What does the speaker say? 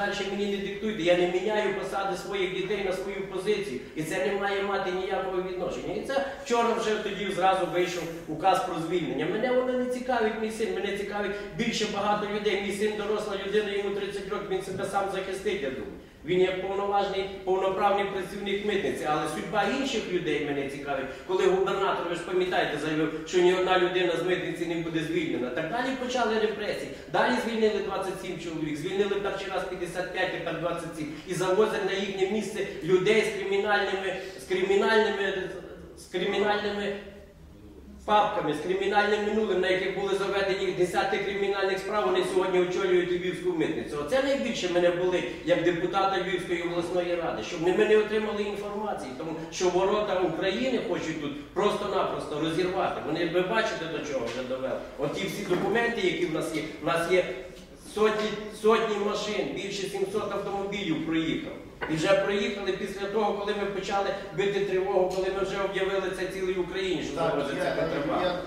Далі мені не диктуйте, я не міняю посади своїх дітей на свою позицію. І це не має мати ніякого відношення. І це вчора вже тоді зразу вийшов указ про звільнення. Мене воно не цікавить, мій син, мене цікавить більше багато людей. Мій син доросла людина, йому 30 років, він себе сам захистить, я думаю. Він є повноважний, повноправний працівник митниці, але судьба інших людей мене цікавить. Коли губернатор, ви ж пам'ятаєте, заявив, що ні одна людина з митниці не буде звільнена. Так далі почали репресії. Далі звільнили 27 чоловік, звільнили перший раз 55, тепер 27. І завозять на їхнє місце людей з кримінальними, з кримінальними, з кримінальними папками, з кримінальним минулим, на яких були заведені десятки кримінальних справ, вони сьогодні очолюють Львівську митницю. Оце найбільше мене болить як депутата Львівської обласної ради, щоб ми не отримали інформації, тому що ворота України хочуть тут просто-напросто розірвати. Вони ви бачите до чого вже довели. От ті всі документи, які в нас є, в нас є сотні, сотні машин, більше 700 автомобілів проїхав. І вже проїхали після того, коли ми почали бити тривогу, коли ми вже об'явили це цілій Україні, що зараз це я-